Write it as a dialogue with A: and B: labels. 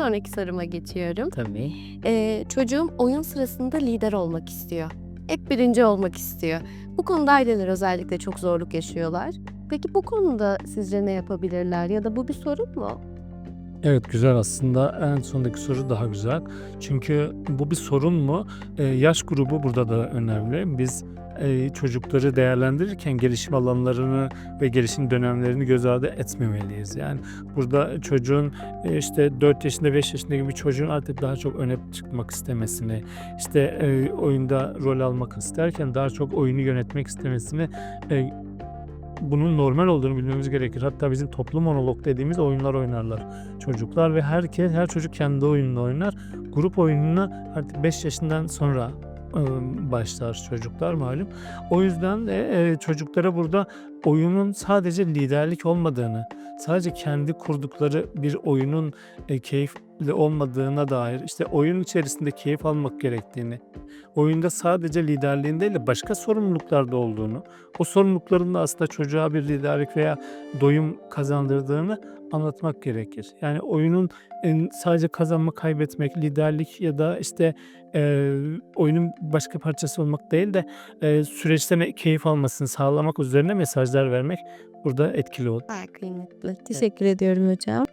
A: sonraki soruma geçiyorum.
B: Tabii.
A: Ee, çocuğum oyun sırasında lider olmak istiyor. Hep birinci olmak istiyor. Bu konuda aileler özellikle çok zorluk yaşıyorlar. Peki bu konuda sizce ne yapabilirler ya da bu bir sorun mu?
C: Evet güzel aslında en sondaki soru daha güzel. Çünkü bu bir sorun mu? Ee, yaş grubu burada da önemli. Biz e, çocukları değerlendirirken gelişim alanlarını ve gelişim dönemlerini göz ardı etmemeliyiz. Yani burada çocuğun e, işte 4 yaşında 5 yaşında gibi çocuğun artık daha çok öne çıkmak istemesini, işte e, oyunda rol almak isterken daha çok oyunu yönetmek istemesini e, bunun normal olduğunu bilmemiz gerekir. Hatta bizim toplu monolog dediğimiz oyunlar oynarlar çocuklar ve herkes her çocuk kendi oyununu oynar. Grup oyununa artık 5 yaşından sonra e, başlar çocuklar malum. O yüzden de çocuklara burada oyunun sadece liderlik olmadığını, sadece kendi kurdukları bir oyunun e, keyifli olmadığına dair, işte oyun içerisinde keyif almak gerektiğini, oyunda sadece liderliğin değil de başka sorumluluklar da olduğunu, o sorumlulukların da aslında çocuğa bir liderlik veya doyum kazandırdığını anlatmak gerekir. Yani oyunun e, sadece kazanma, kaybetmek, liderlik ya da işte e, oyunun başka parçası olmak değil de e, süreçten e- keyif almasını sağlamak üzerine mesajlar vermek burada etkili olur.
A: Bayağı kıymetli. Teşekkür ediyorum hocam.